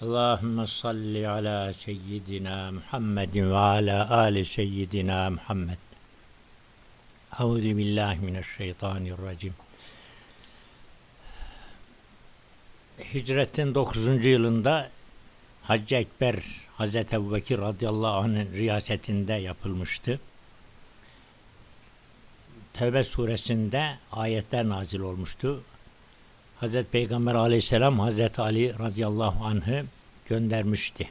Allahümme salli ala seyyidina Muhammedin ve ala ali seyyidina Muhammed. Euzu billahi mineşşeytanirracim. Hicretin 9. yılında Hacı Ekber Hazreti Ebubekir radıyallahu anh'ın riyasetinde yapılmıştı. Tevbe suresinde ayetler nazil olmuştu. Hazreti Peygamber aleyhisselam Hazreti Ali radıyallahu anh'ı göndermişti.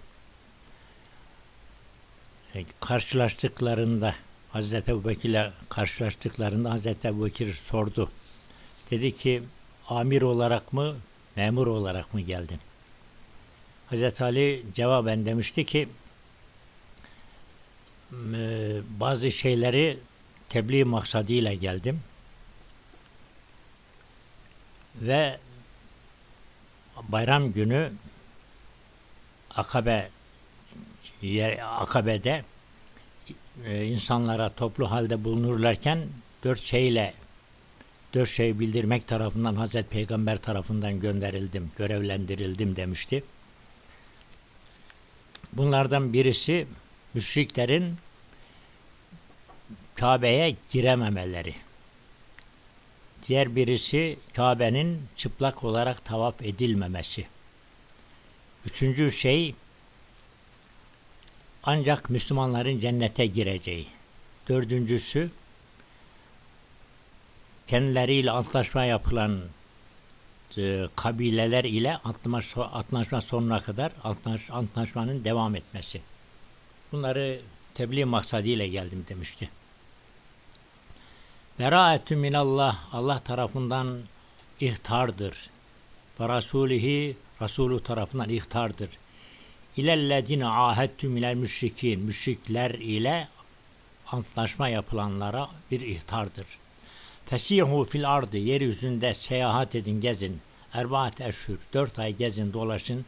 E, karşılaştıklarında Hazreti Ebubekir ile karşılaştıklarında Hazreti Ebubekir sordu. Dedi ki amir olarak mı memur olarak mı geldin? Hazreti Ali cevaben demişti ki bazı şeyleri tebliğ maksadıyla geldim ve bayram günü Akabe yer, Akabe'de e, insanlara toplu halde bulunurlarken dört şeyle dört şey bildirmek tarafından Hazreti Peygamber tarafından gönderildim, görevlendirildim demişti. Bunlardan birisi müşriklerin Kabe'ye girememeleri. Diğer birisi Kabe'nin çıplak olarak tavaf edilmemesi. Üçüncü şey ancak Müslümanların cennete gireceği. Dördüncüsü kendileriyle antlaşma yapılan e, kabileler ile antlaşma, antlaşma sonuna kadar antlaş, antlaşmanın devam etmesi. Bunları tebliğ maksadıyla geldim demişti. Beraetü minallah Allah tarafından ihtardır. Ve rasulihi Resulü tarafından ihtardır. İlellezine ahettü minel müşrikin müşrikler ile antlaşma yapılanlara bir ihtardır. Fesihu fil ardı yeryüzünde seyahat edin gezin. Erbaat eşhur dört ay gezin dolaşın.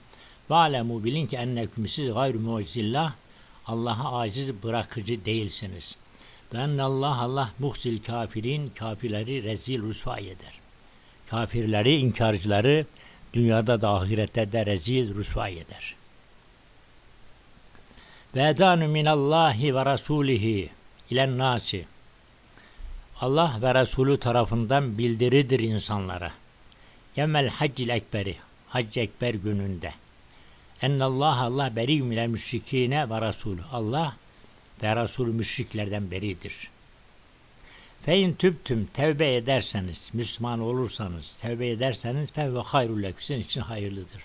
Ve alemu bilin ki enneküm siz gayrü mucizillah Allah'a aciz bırakıcı değilsiniz. Allah Allah muhsil kafirin kafirleri rezil rüsva eder. Kafirleri, inkarcıları dünyada da ahirette de rezil rüsva eder. Ve edanu minallahi ve rasulihi ilen nasi. Allah ve Resulü tarafından bildiridir insanlara. Yemel haccil ekberi, hac ekber gününde. Ennallah Allah beri minel müşrikine ve Resulü. Allah ve Resul müşriklerden beridir. Fein tübtüm tevbe ederseniz, Müslüman olursanız, tevbe ederseniz fevve hayrul lekü için hayırlıdır.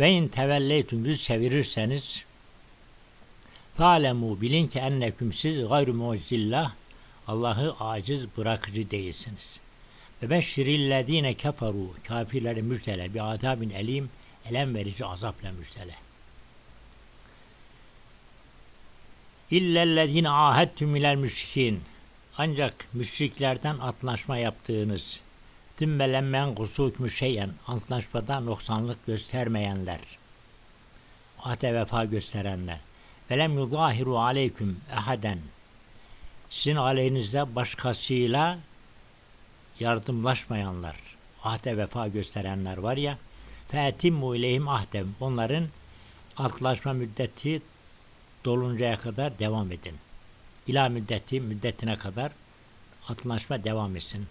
Ve in tevelleytüm yüz çevirirseniz Fa'lemu bilin ki enneküm siz gayrü mucizillah Allah'ı aciz bırakıcı değilsiniz. Ve beşşirillezine keferu kafirleri müjdele bir azabin elim elem verici azapla müjdele. İllellezine ahettüm ilel müşrikin. Ancak müşriklerden antlaşma yaptığınız dimmelemmen kusuk şeyen antlaşmada noksanlık göstermeyenler ahde vefa gösterenler. velem yuzahiru aleyküm ehaden sizin aleyhinizde başkasıyla yardımlaşmayanlar ahde vefa gösterenler var ya feetimmu ileyhim ahdem onların antlaşma müddeti doluncaya kadar devam edin. İla müddeti müddetine kadar antlaşma devam etsin.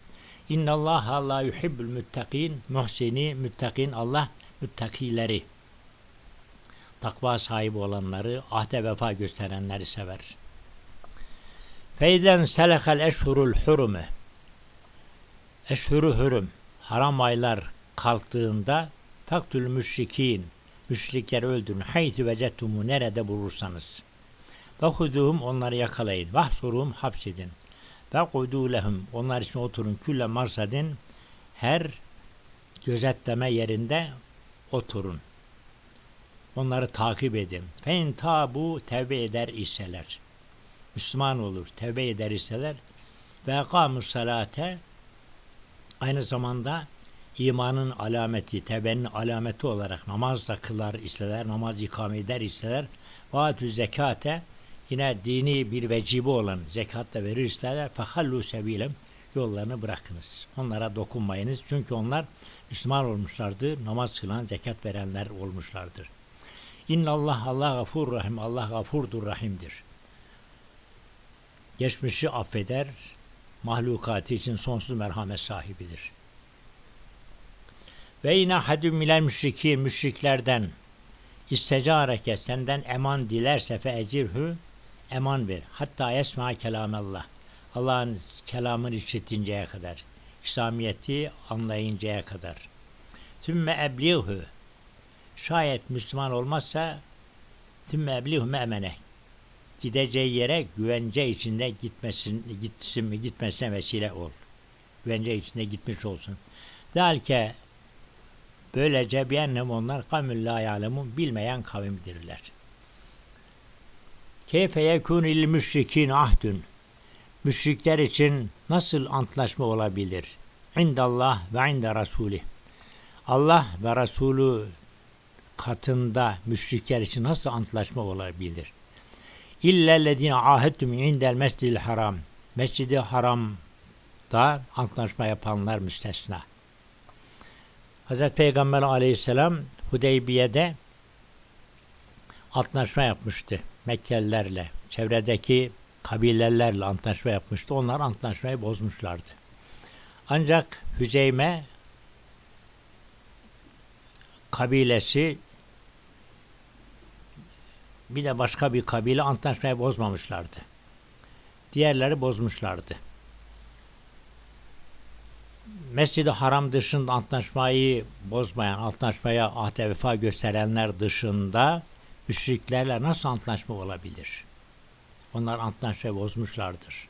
İnna Allah Allah yuhibbul muttakin muhsini muttakin Allah muttakileri takva sahibi olanları, ahde vefa gösterenleri sever. Feyden selehel eşhurul hurumu Eşhuru hurum haram aylar kalktığında faktül müşrikin müşrikleri öldürün. Haytü vecettumu nerede bulursanız. Ve huduhum onları yakalayın. Vahsurum hapsedin. Ve kudu lehum onlar için oturun. Külle marsadin her gözetleme yerinde oturun. Onları takip edin. Fein tabu tevbe eder iseler. Müslüman olur, tevbe eder iseler. Ve kamus salate aynı zamanda imanın alameti, tebenin alameti olarak namaz da kılar iseler, namaz ikame eder iseler, vaatü zekate yine dini bir vecibi olan zekat da verir isterler. Fehallu sebilem yollarını bırakınız. Onlara dokunmayınız. Çünkü onlar Müslüman olmuşlardır. Namaz kılan, zekat verenler olmuşlardır. İnna Allah Allah gafur rahim. Allah gafurdur rahimdir. Geçmişi affeder. Mahlukatı için sonsuz merhamet sahibidir. Ve yine hadü milel müşriki müşriklerden istecareke senden eman dilerse fe ecirhü eman ver. Hatta yesma kelamallah. Allah'ın kelamını işitinceye kadar. İslamiyeti anlayıncaya kadar. Tümme ebliğhü. Şayet Müslüman olmazsa tümme ebliğhü me'mene. Gideceği yere güvence içinde gitmesin, gitsin gitmesine vesile ol. Güvence içinde gitmiş olsun. Dalke böylece biennem onlar kavmül la bilmeyen kavimdirler. Keyfe yekûnü lil müşrikin ahdün. Müşrikler için nasıl antlaşma olabilir? İndallah ve inde rasulih. Allah ve Resulü katında müşrikler için nasıl antlaşma olabilir? İllellezine ahettum indel mescidil haram. Mescidi haramda antlaşma yapanlar müstesna. Hazreti Peygamber aleyhisselam Hudeybiye'de antlaşma yapmıştı Mekkelilerle. Çevredeki kabilelerle antlaşma yapmıştı. Onlar antlaşmayı bozmuşlardı. Ancak Hüzeyme kabilesi bir de başka bir kabile antlaşmayı bozmamışlardı. Diğerleri bozmuşlardı. Mescid-i Haram dışında antlaşmayı bozmayan, antlaşmaya ahde vefa gösterenler dışında müşriklerle nasıl antlaşma olabilir? Onlar antlaşmayı bozmuşlardır.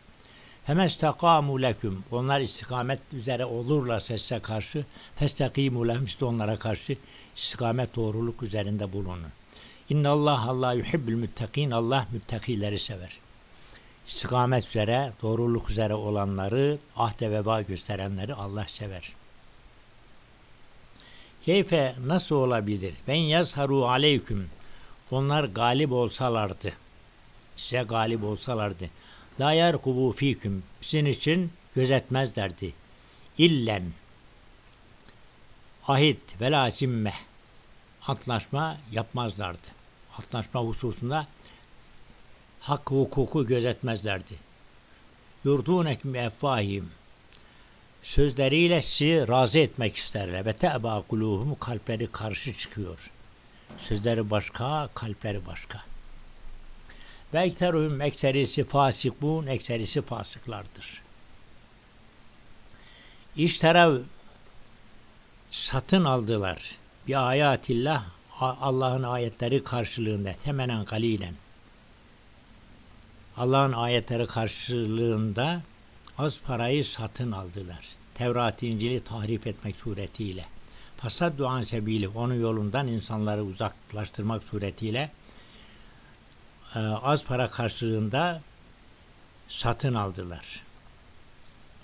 Hemen istakamu leküm. Onlar istikamet üzere olurlar size karşı. Festakimu lehum. İşte onlara karşı istikamet doğruluk üzerinde bulunun. İnna Allah Allah yuhibbül müttakin. Allah müttakileri sever. İstikamet üzere, doğruluk üzere olanları, ahde veba gösterenleri Allah sever. Keyfe nasıl olabilir? Ben yazharu aleyküm. Onlar galip olsalardı. Size galip olsalardı. La yerkubu fiküm. Sizin için gözetmezlerdi. İllen ahit ve la zimmeh antlaşma yapmazlardı. Antlaşma hususunda hak hukuku gözetmezlerdi. Yurdunekum effahim sözleriyle sizi razı etmek isterler ve te'ba kuluhum kalpleri karşı çıkıyor. Sözleri başka, kalpleri başka. Ve ekteruhum ekserisi fasikun, ekserisi fasıklardır. İşterav satın aldılar. Bir ayatillah Allah'ın ayetleri karşılığında temenen galilen. Allah'ın ayetleri karşılığında az parayı satın aldılar. Tevrat İncil'i tahrif etmek suretiyle. Fasad duan sebili onun yolundan insanları uzaklaştırmak suretiyle e, az para karşılığında satın aldılar.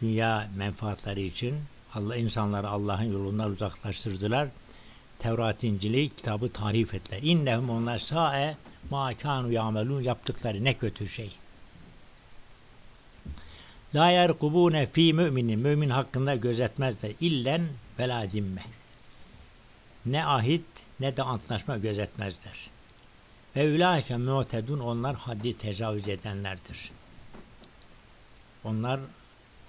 Dünya menfaatleri için Allah insanları Allah'ın yolundan uzaklaştırdılar. Tevrat İncil'i kitabı tarif ettiler. İnnehum onlar sae ma kanu yamelun yaptıkları ne kötü şey. La yerkubune fi müminin mümin hakkında gözetmezler illen vela zimme. Ne ahit ne de antlaşma gözetmezler. Ve ulaike mu'tedun onlar haddi tecavüz edenlerdir. Onlar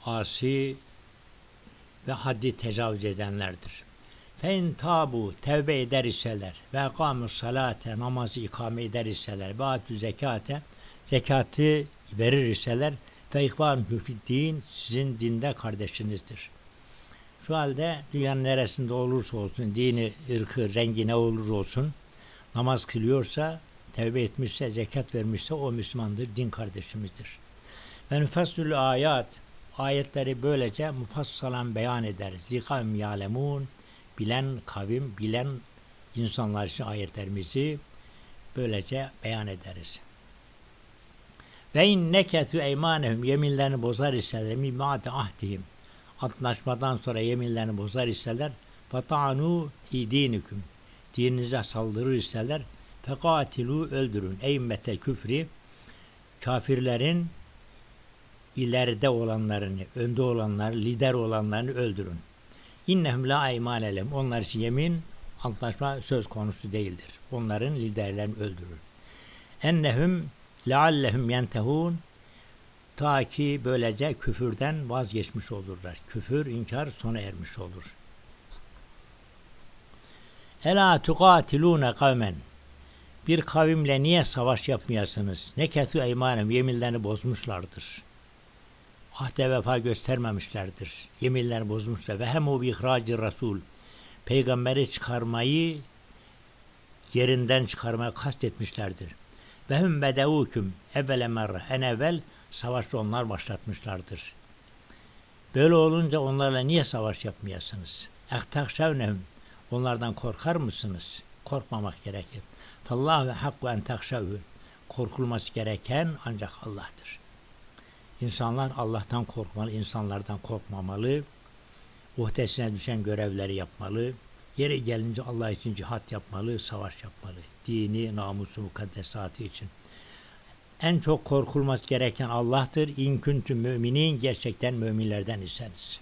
asi ve haddi tecavüz edenlerdir. Fen tabu tevbe eder iseler ve kamus salate namazı ikame eder iseler ve atü zekate zekatı verir iseler ve ihvan din sizin dinde kardeşinizdir. Şu halde dünyanın neresinde olursa olsun, dini, ırkı, rengi ne olur olsun, namaz kılıyorsa, tevbe etmişse, zekat vermişse o Müslümandır, din kardeşimizdir. Ve nüfessülü ayat, ayetleri böylece mufassalan beyan ederiz. Zikavim yalemun, bilen kavim, bilen insanlar için ayetlerimizi böylece beyan ederiz. Ve in neketü eymanehum yeminlerini bozar iseler mi ma'de ahdihim antlaşmadan sonra yeminlerini bozar iseler fatanu ti dinikum dininize saldırır iseler fekatilu öldürün eymmete küfri kafirlerin ileride olanlarını, önde olanları, lider olanlarını öldürün. İnnehum la eymanelem. Onlar için yemin antlaşma söz konusu değildir. Onların liderlerini öldürür. Ennehum leallehum yentehun ta ki böylece küfürden vazgeçmiş olurlar. Küfür, inkar sona ermiş olur. Ela tuqatilune kavmen bir kavimle niye savaş yapmayasınız? Ne ketü eymanem yeminlerini bozmuşlardır. Ahde vefa göstermemişlerdir. Yeminlerini bozmuşlar. Ve hem o bi ihracı rasul. Peygamberi çıkarmayı yerinden çıkarmaya kastetmişlerdir. Ve hum bedevuküm evvele merre. En evvel savaşı onlar başlatmışlardır. Böyle olunca onlarla niye savaş yapmayasınız? Ehtakşevnehum. Onlardan korkar mısınız? Korkmamak gerekir. Fallahu hakku en takşavü. Korkulması gereken ancak Allah'tır. İnsanlar Allah'tan korkmalı, insanlardan korkmamalı. Uhdesine düşen görevleri yapmalı. Yeri gelince Allah için cihat yapmalı, savaş yapmalı. Dini, namusu, mukaddesatı için. En çok korkulması gereken Allah'tır. İn küntüm müminin gerçekten müminlerden iseniz.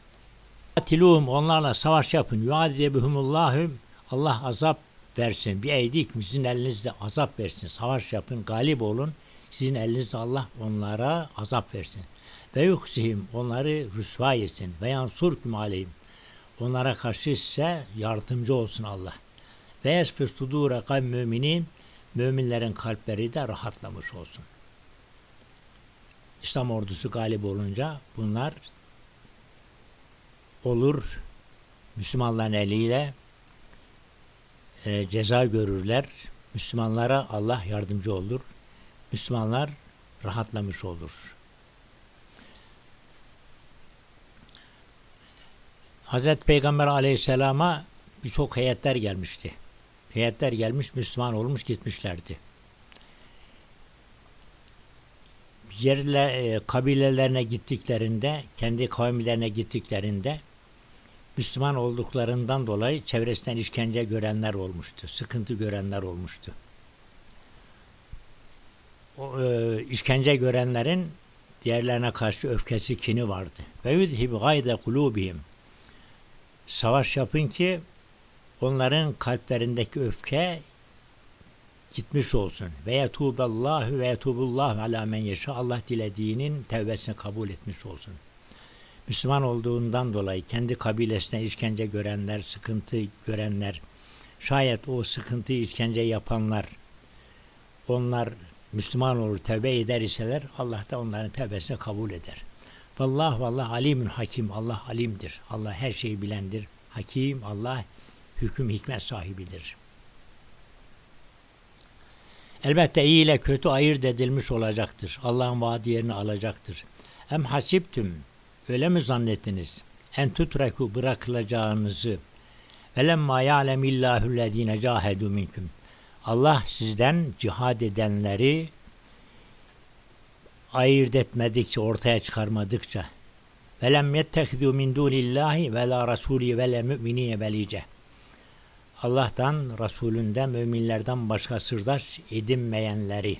Atiluhum onlarla savaş yapın. Yuadibihumullahum Allah azap versin. Bir eydik sizin elinizde azap versin. Savaş yapın, galip olun. Sizin elinizde Allah onlara azap versin. Ve yuksihim onları rüsva etsin. Ve yansurkum aleyhim. Onlara karşı ise yardımcı olsun Allah. Ve yesfir sudura kavm müminin müminlerin kalpleri de rahatlamış olsun. İslam ordusu galip olunca bunlar olur Müslümanların eliyle e, ceza görürler. Müslümanlara Allah yardımcı olur. Müslümanlar rahatlamış olur. Hazreti Peygamber aleyhisselama birçok heyetler gelmişti. Heyetler gelmiş, Müslüman olmuş gitmişlerdi. Yerle, e, kabilelerine gittiklerinde, kendi kavimlerine gittiklerinde Müslüman olduklarından dolayı çevresinden işkence görenler olmuştu. Sıkıntı görenler olmuştu. O, e, işkence görenlerin diğerlerine karşı öfkesi, kini vardı. Ve yudhib gayde kulubihim. Savaş yapın ki onların kalplerindeki öfke gitmiş olsun. Ve yetuballahu ve yetubullahu ala men yeşa. Allah dilediğinin tevbesini kabul etmiş olsun. Müslüman olduğundan dolayı kendi kabilesine işkence görenler, sıkıntı görenler, şayet o sıkıntı işkence yapanlar, onlar Müslüman olur, tevbe eder iseler Allah da onların tevbesini kabul eder. Vallah vallah alimun hakim. Allah alimdir. Allah her şeyi bilendir. Hakim Allah hüküm hikmet sahibidir. Elbette iyi ile kötü ayırt edilmiş olacaktır. Allah'ın vaadi yerini alacaktır. Hem hasiptüm öyle mi zannettiniz? En tutreku bırakılacağınızı velemma ya'lemillahu lezine cahedu minkum. Allah sizden cihad edenleri ayırt etmedikçe, ortaya çıkarmadıkça velem yettehizu min dunillahi ve la rasuli ve la müminine velice. Allah'tan, Resulünden, müminlerden başka sırdaş edinmeyenleri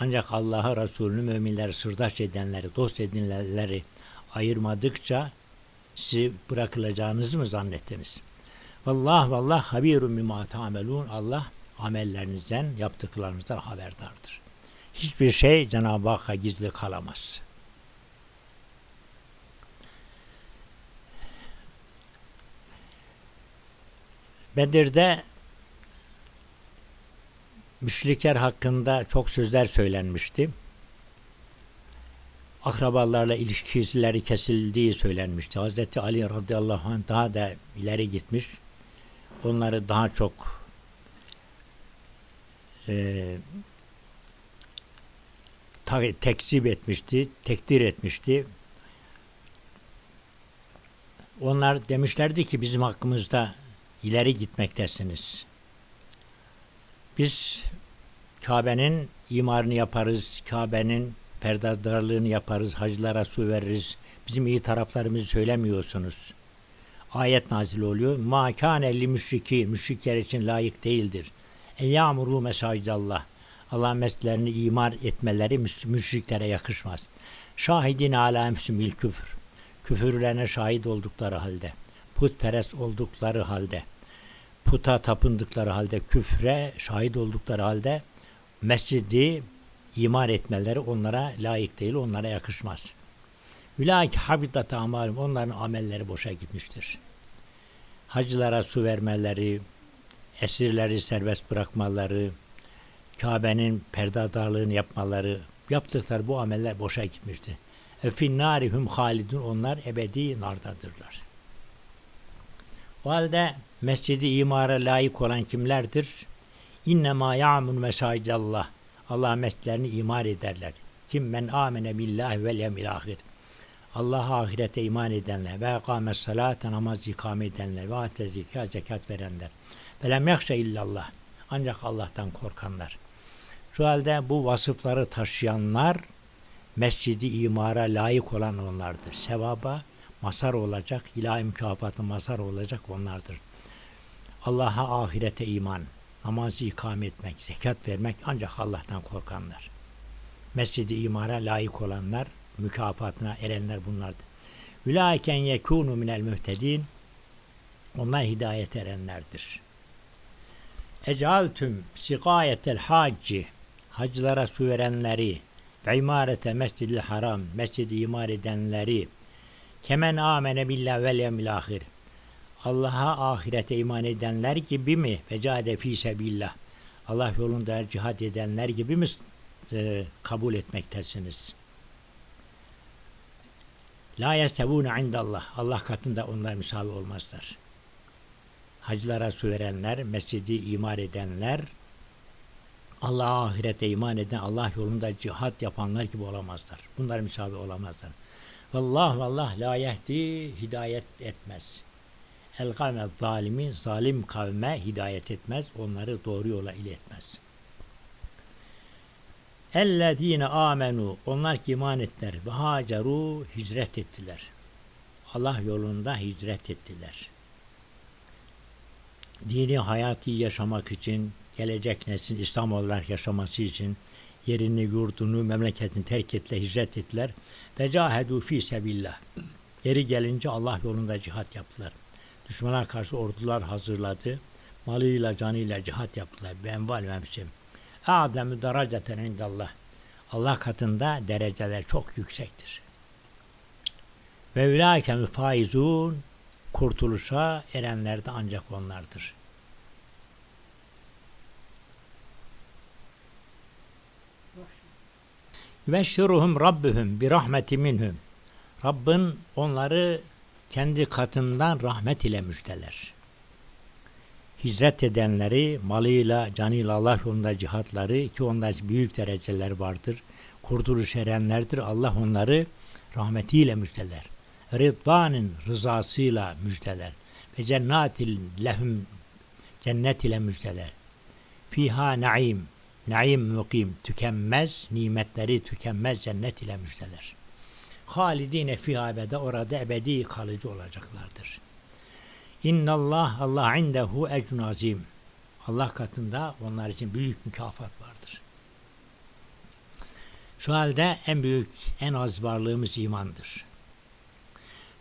ancak Allah'a, Resulünü, müminleri sırdaş edenleri, dost edinenleri ayırmadıkça sizi bırakılacağınızı mı zannettiniz? Vallah vallah habirun bima tamelun. Allah amellerinizden, yaptıklarınızdan haberdardır. Hiçbir şey Cenab-ı Hakk'a gizli kalamaz. Bedir'de müşrikler hakkında çok sözler söylenmişti. Akrabalarla ilişkileri kesildiği söylenmişti. Hazreti Ali radıyallahu anh daha da ileri gitmiş. Onları daha çok e, tekzip etmişti, tekdir etmişti. Onlar demişlerdi ki bizim hakkımızda ileri gitmektesiniz. Biz Kabe'nin imarını yaparız, Kabe'nin perdadarlığını yaparız, hacılara su veririz. Bizim iyi taraflarımızı söylemiyorsunuz. Ayet nazil oluyor. Ma kâne li müşriki, müşrikler için layık değildir. En ya'muru mesacidallah. Allah meslerini imar etmeleri müşriklere yakışmaz. Şahidin ala bil küfür. Küfürlerine şahit oldukları halde. Putperest oldukları halde. Puta tapındıkları halde küfre şahit oldukları halde mescidi imar etmeleri onlara layık değil, onlara yakışmaz. Ülâki habitat amalüm onların amelleri boşa gitmiştir. Hacılara su vermeleri, esirleri serbest bırakmaları, Kabe'nin perdadarlığını yapmaları, yaptıkları bu ameller boşa gitmişti. E finnârihum halidun onlar ebedi nardadırlar. O halde mescidi imara layık olan kimlerdir? İnnemâ ya'mun mesâcidallah. Allah mescitlerini imar ederler. Kim men amene billahi vel yevmil ahir. Allah'a ahirete iman edenler ve kâmes salate namaz ikame edenler ve ate zika zekat verenler. Ve lem yakşe illallah. Ancak Allah'tan korkanlar. Şu halde bu vasıfları taşıyanlar mescidi imara layık olan onlardır. Sevaba masar olacak, ilahi mükafatı masar olacak onlardır. Allah'a ahirete iman, namazı ikame etmek, zekat vermek ancak Allah'tan korkanlar. Mescidi imara layık olanlar, mükafatına erenler bunlardır. Ülâiken yekûnû minel mühtedîn onlar hidayet erenlerdir. Ecaltüm sikayetel hacci hacılara su verenleri ve imarete mescidil haram mescidi imar edenleri kemen amene billah vel yevmil Allah'a ahirete iman edenler gibi mi vecade fi sebillah Allah yolunda cihad edenler gibi mi e, kabul etmektesiniz? La yestevûne indallah. Allah katında onlar müsavi olmazlar. Hacılara su verenler, mescidi imar edenler, Allah'a ahirete iman eden, Allah yolunda cihat yapanlar gibi olamazlar. Bunlar müsavi olamazlar. Vallah vallah la yehdi hidayet etmez. El kavme zalimi zalim kavme hidayet etmez. Onları doğru yola iletmez. Ellezine amenu onlar ki iman ettiler ve haceru hicret ettiler. Allah yolunda hicret ettiler. Dini hayatı yaşamak için, gelecek neslin İslam olarak yaşaması için yerini, yurdunu, memleketini terk ettiler, hicret ettiler. Ve cahedu fi sebillah. Yeri gelince Allah yolunda cihat yaptılar. Düşmana karşı ordular hazırladı. Malıyla, canıyla cihat yaptılar. Ben val memsim. Ademü dereceten indallah. Allah katında dereceler çok yüksektir. Ve ülâke faizun kurtuluşa erenler de ancak onlardır. Ve şiruhum rabbuhum bir rahmeti minhum. Rabbin onları kendi katından rahmet ile müjdeler. Hicret edenleri malıyla, canıyla Allah yolunda cihatları ki onlar büyük dereceler vardır. Kurtuluş erenlerdir. Allah onları rahmetiyle müjdeler. Rıdvanın rızasıyla müjdeler. Ve cennetil lehum cennet ile müjdeler. Fiha naim naim mukim tükenmez, nimetleri tükenmez cennet ile müjdeler. Halidine fiha ebede orada ebedi kalıcı olacaklardır. İnnallah Allah indehu ecrun azim. Allah katında onlar için büyük mükafat vardır. Şu halde en büyük, en az varlığımız imandır.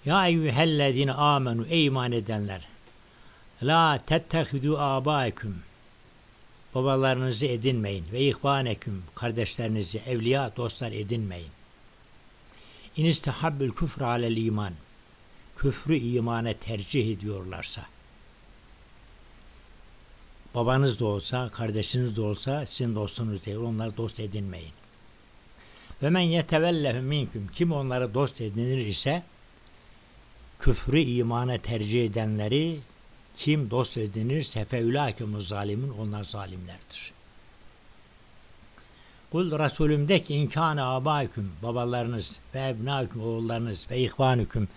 Ya eyyühellezine amenu ey iman edenler. La tettehidu abaeküm. Babalarınızı edinmeyin ve ihvaneküm kardeşlerinizi evliya dostlar edinmeyin. İnistehabbül küfre alel iman küfrü imana tercih ediyorlarsa babanız da olsa, kardeşiniz de olsa sizin dostunuz değil. Onları dost edinmeyin. Ve men yetevellehu minkum kim onları dost edinir ise küfrü imana tercih edenleri kim dost edinirse feulâkümüz zalimin onlar zalimlerdir. Kul Resulüm de ki inkâne abâküm babalarınız ve ebnâküm oğullarınız ve ihvanüküm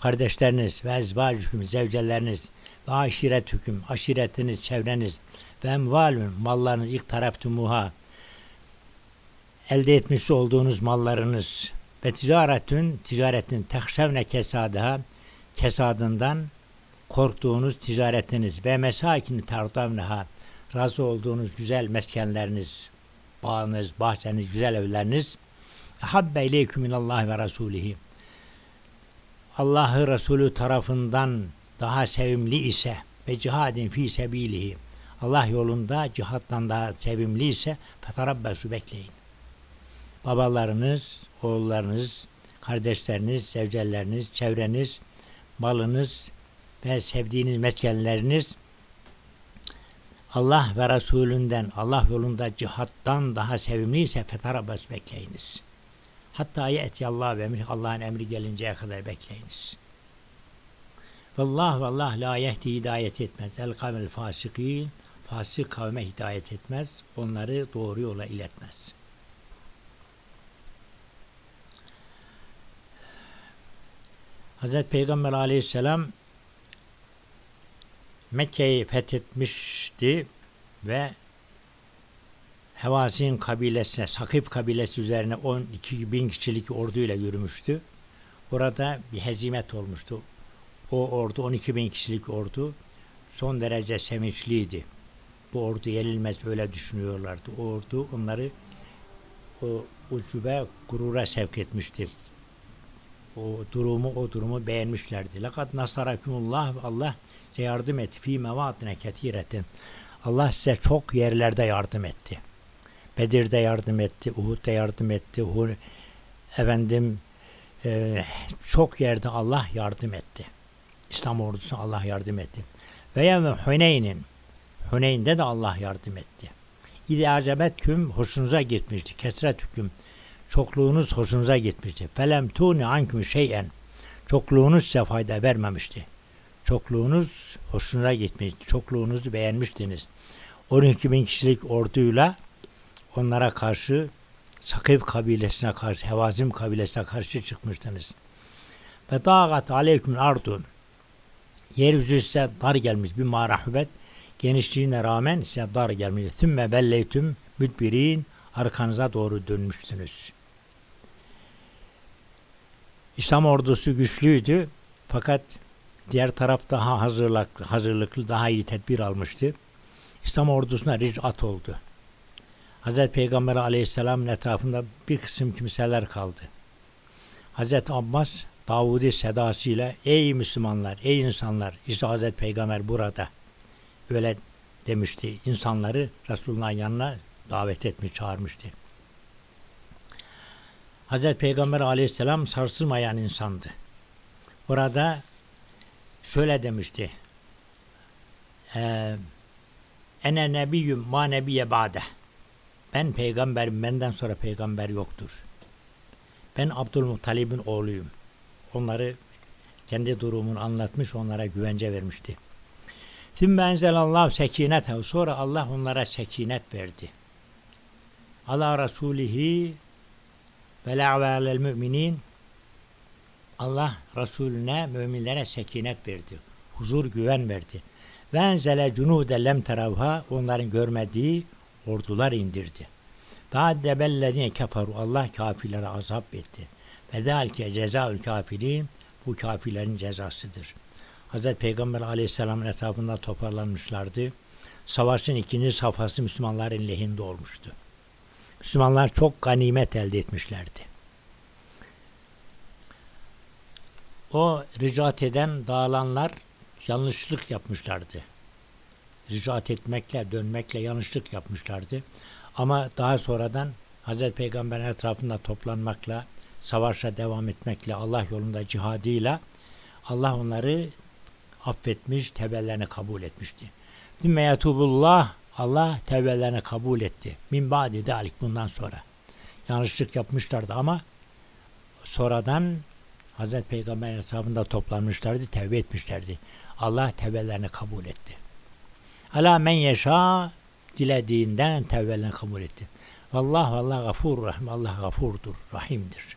kardeşleriniz ve ezvacüküm zevceleriniz ve aşiret hüküm aşiretiniz çevreniz ve emvalün mallarınız ilk taraftumuha elde etmiş olduğunuz mallarınız ve ticaretün ticaretin tehşevne kesadaha kesadından korktuğunuz ticaretiniz ve mesakini tardavneha razı olduğunuz güzel meskenleriniz, bağınız, bahçeniz, güzel evleriniz habbe ileyküm minallah ve rasulihi Allah'ı Resulü tarafından daha sevimli ise ve cihadin fi sebilihi. Allah yolunda cihattan daha sevimliyse fetarabbesu bekleyin. Babalarınız, oğullarınız, kardeşleriniz, zevceleriniz, çevreniz, malınız ve sevdiğiniz meskenleriniz Allah ve Resulünden, Allah yolunda cihattan daha sevimliyse fetarabbas bekleyiniz. Hatta yeti Allah ve emri, Allah'ın emri gelinceye kadar bekleyiniz. Vallah vallah la yehdi hidayet etmez. El kavmel fasikin fasık kavme hidayet etmez. Onları doğru yola iletmez. Hazreti Peygamber aleyhisselam Mekke'yi fethetmişti ve Hevazin kabilesine, Sakif kabilesi üzerine 12 bin kişilik orduyla yürümüştü. Orada bir hezimet olmuştu. O ordu 12 bin kişilik ordu son derece sevinçliydi. Bu ordu yenilmez öyle düşünüyorlardı. O ordu onları o ucube gurura sevk etmişti. O durumu o durumu beğenmişlerdi. Lakat nasarakumullah Allah yardım etti. Fi mevatine ketiretin. Allah size çok yerlerde yardım etti. Bedir'de yardım etti, Uhud'da yardım etti, Hu efendim e, çok yerde Allah yardım etti. İslam ordusuna Allah yardım etti. Ve yevme Huneyn'in Huneyn'de de Allah yardım etti. İde acebetküm hoşunuza gitmişti. Kesret hüküm. Çokluğunuz hoşunuza gitmişti. Felem tuni anküm şeyen. Çokluğunuz size fayda vermemişti. Çokluğunuz hoşunuza gitmişti. Çokluğunuzu beğenmiştiniz. 12 bin kişilik orduyla onlara karşı Sakif kabilesine karşı, Hevazim kabilesine karşı çıkmıştınız. Ve dağat aleyküm ardu. Yeryüzü size dar gelmiş bir marahubet. Genişliğine rağmen size dar gelmiş. Thümme belleytüm müdbirin. Arkanıza doğru dönmüşsünüz. İslam ordusu güçlüydü. Fakat diğer taraf daha hazırlık, hazırlıklı, daha iyi tedbir almıştı. İslam ordusuna ricat oldu. Hz. Peygamber aleyhisselamın etrafında bir kısım kimseler kaldı. Hz. Abbas Davudi sedasıyla ey Müslümanlar, ey insanlar işte Hz. Peygamber burada öyle demişti. İnsanları Resulullah'ın yanına davet etmiş, çağırmıştı. Hz. Peygamber aleyhisselam sarsılmayan insandı. Orada şöyle demişti. Ee, Ene nebiyyüm ma nebiye ba'de. Ben peygamberim, benden sonra peygamber yoktur. Ben Abdülmuttalib'in oğluyum. Onları kendi durumunu anlatmış, onlara güvence vermişti. Sümme enzelallahu sekinetehu. Sonra Allah onlara sekinet verdi. Ala Rasulihi ve la'velel müminin Allah Resulüne, müminlere sekinet verdi. Huzur, güven verdi. Ve enzele cunude lem teravha onların görmediği ordular indirdi. Ba'de bellezine keferu Allah kafirlere azap etti. Ve zâlike cezaül kafirin bu kafirlerin cezasıdır. Hz. Peygamber aleyhisselamın etrafında toparlanmışlardı. Savaşın ikinci safhası Müslümanların lehinde olmuştu. Müslümanlar çok ganimet elde etmişlerdi. O ricat eden dağılanlar yanlışlık yapmışlardı. Ricat etmekle, dönmekle yanlışlık yapmışlardı. Ama daha sonradan Hz. Peygamber'in etrafında toplanmakla, savaşa devam etmekle, Allah yolunda cihadıyla Allah onları affetmiş, tevbelerini kabul etmişti. Dümme yatubullah Allah tevbelerini kabul etti. Min ba'di dalik bundan sonra. Yanlışlık yapmışlardı ama sonradan Hz. Peygamber etrafında toplanmışlardı, tevbe etmişlerdi. Allah tevbelerini kabul etti. Ala men yeşâ dilediğinden tevbelerini kabul etti. Vallah vallah gafur rahim. Allah gafurdur, rahimdir.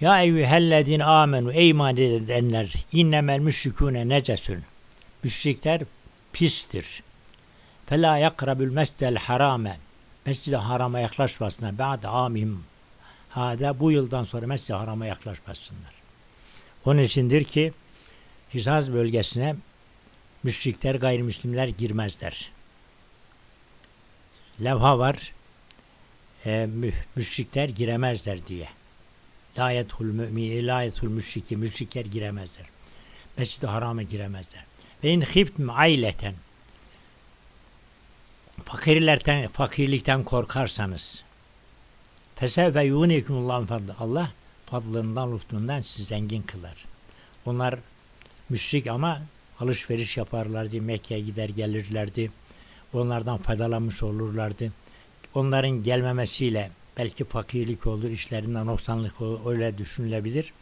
Ya eyyühellezin amenu ey iman edenler innemel müşrikûne necesün. Müşrikler pistir. Fela yakrabül mescidel harame. Mescid-i harama yaklaşmasınlar. Ba'de amim. Hada bu yıldan sonra mescid-i harama yaklaşmasınlar. Onun içindir ki Hicaz bölgesine müşrikler, gayrimüslimler girmezler. Levha var, e, müşrikler giremezler diye. La yethul mümin, la yethul müşriki, müşrikler giremezler. Mescid-i Haram'a giremezler. Ve in khiftum aileten fakirlerden fakirlikten korkarsanız fesevfe yunikumullahu fadlı. Allah fadlından lütfundan sizi zengin kılar. Onlar müşrik ama alışveriş yaparlardı. Mekke'ye gider gelirlerdi. Onlardan faydalanmış olurlardı. Onların gelmemesiyle belki fakirlik olur, işlerinden noksanlık olur, öyle düşünülebilir.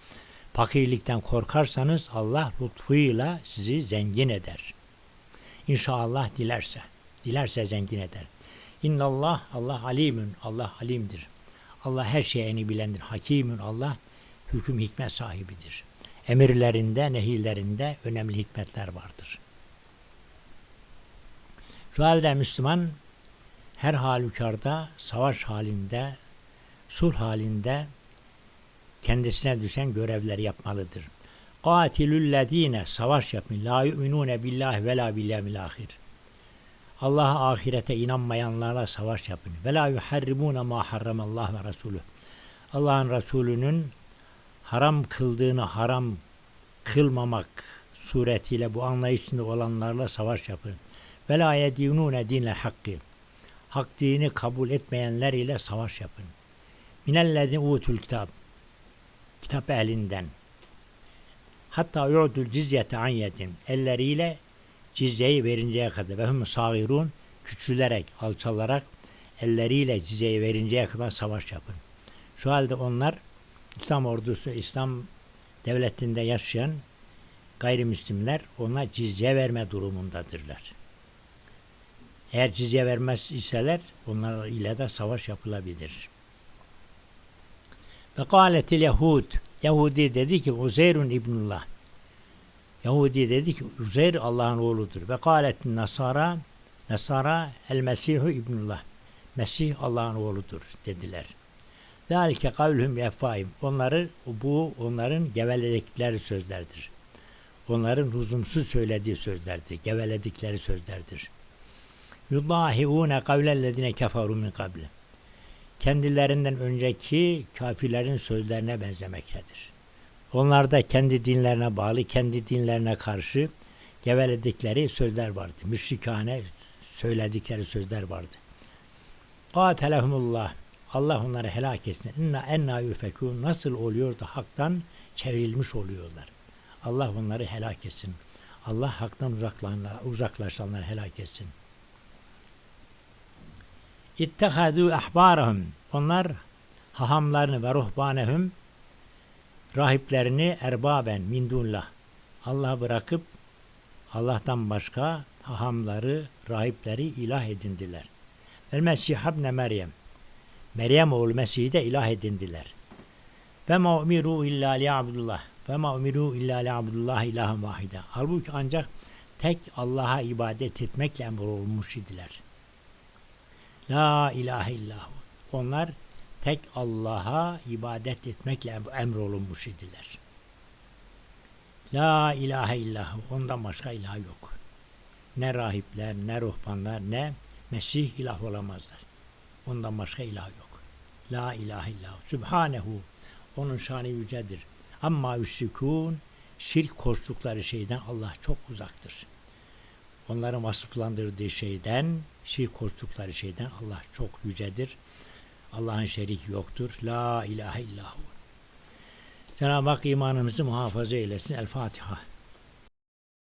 Fakirlikten korkarsanız Allah lütfuyla sizi zengin eder. İnşallah dilerse. Dilerse zengin eder. İnnallah Allah alimün. Allah alimdir. Allah her şeyi en iyi bilendir. Hakimün Allah hüküm hikmet sahibidir. Emirlerinde, nehirlerinde önemli hikmetler vardır. Şu halde Müslüman her halükarda, savaş halinde, sulh halinde kendisine düşen görevleri yapmalıdır. Katilüllezine savaş yapın. La yu'minune billahi ve la bil. Allah'a ahirete inanmayanlarla savaş yapın. Ve la yuharrimune ma harramallah ve resulü. Allah'ın Resulü'nün haram kıldığını haram kılmamak suretiyle bu anlayışında olanlarla savaş yapın. Ve la yedinune dinle hakkı. Hak dini kabul etmeyenler ile savaş yapın. Minellezine utul kitap. Kitap elinden. Hatta yu'dul cizyete an yedin. Elleriyle cizyeyi verinceye kadar ve hum sagirun küçülerek, alçalarak elleriyle cizyeyi verinceye kadar savaş yapın. Şu halde onlar İslam ordusu, İslam devletinde yaşayan gayrimüslimler ona cizye verme durumundadırlar. Eğer cizye vermez iseler onlar ile de savaş yapılabilir. Ve kâletil Yahud Yahudi dedi ki Uzeyrun İbnullah Yahudi dedi ki Uzeyr Allah'ın oğludur. Ve kâletin Nasara Nasara el Mesihu İbnullah Mesih Allah'ın oğludur dediler. Zalike kavlhum yeffaim. Onları bu onların geveledikleri sözlerdir. Onların lüzumsuz söylediği sözlerdir. Geveledikleri sözlerdir. Yudahiune kavlellezine keferu min kable. Kendilerinden önceki kafirlerin sözlerine benzemektedir. Onlar da kendi dinlerine bağlı, kendi dinlerine karşı geveledikleri sözler vardı. Müşrikane söyledikleri sözler vardı. Katelehumullah. Allah onları helak etsin. İnna enna yufekun. Nasıl oluyor da haktan çevrilmiş oluyorlar. Allah onları helak etsin. Allah haktan uzaklaşanları helak etsin. İttehadu ahbarahum. Onlar hahamlarını ve ruhbanehum rahiplerini erbaben mindunlah. Allah bırakıp Allah'tan başka hahamları, rahipleri ilah edindiler. Vel Mesih ibne Meryem. Meryem oğlu Mesih'i de ilah edindiler. Ve ma umiru illa liya'budullah. Ve ma umiru illa liya'budullah ilahen vahide. Halbuki ancak tek Allah'a ibadet etmekle emrolunmuş idiler. La ilahe illahu. Onlar tek Allah'a ibadet etmekle emrolunmuş idiler. La ilahe illahu. Ondan başka ilah yok. Ne rahipler, ne ruhbanlar, ne Mesih ilah olamazlar. Ondan başka ilah yok. La ilahe illahu. Sübhanehu. Onun şanı yücedir. Amma yüşrikûn şirk koştukları şeyden Allah çok uzaktır. Onların vasıflandırdığı şeyden, şirk koştukları şeyden Allah çok yücedir. Allah'ın şeriki yoktur. La ilahe illahu. Cenab-ı Hak imanımızı muhafaza eylesin. El Fatiha.